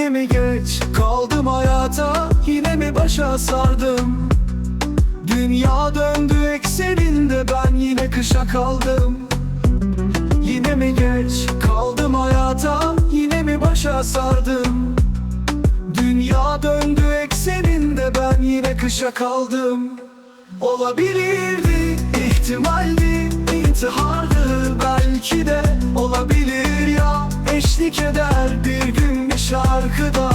Yine mi geç kaldım hayata? Yine mi başa sardım? Dünya döndü ekseninde Ben yine kışa kaldım. Yine mi geç kaldım hayata? Yine mi başa sardım? Dünya döndü ekseninde Ben yine kışa kaldım. Olabilirdi, ihtimaldi, intihardı Belki de. Olabilir ya Eşlik eder bir gün şarkıda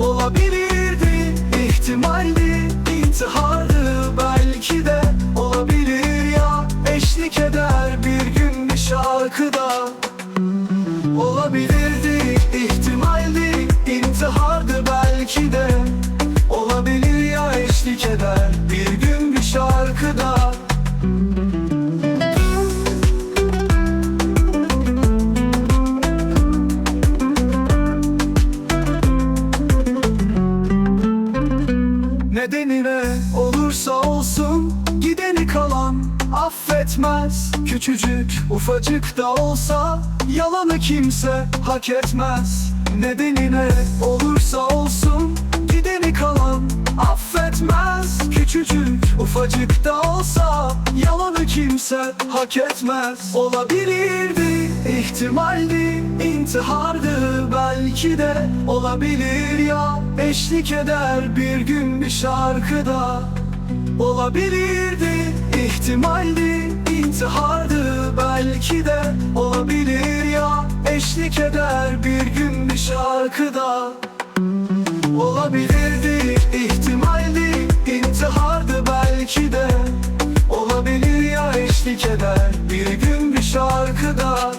Olabilirdi, ihtimaldi, intihardı belki de Olabilir ya, eşlik eder bir gün bir şarkıda. Olabilirdi, ihtimaldi, intihardı belki de Olursa olsun gideni kalan affetmez. Küçücük ufacık da olsa yalanı kimse hak etmez. Nedenine olursa olsun gideni kalan affetmez. Küçücük ufacık da olsa yalanı kimse hak etmez. Olabilirdi ihtimaldi intihardı belki de olabilir ya. Eşlik eder bir gün bir şarkıda. Olabilirdi, ihtimaldi, intihardı. Belki de Olabilir ya. Eşlik eder bir gün bir şarkıda. Olabilirdi, ihtimaldi, intihardı. Belki de Olabilir ya. Eşlik eder bir gün bir şarkıda.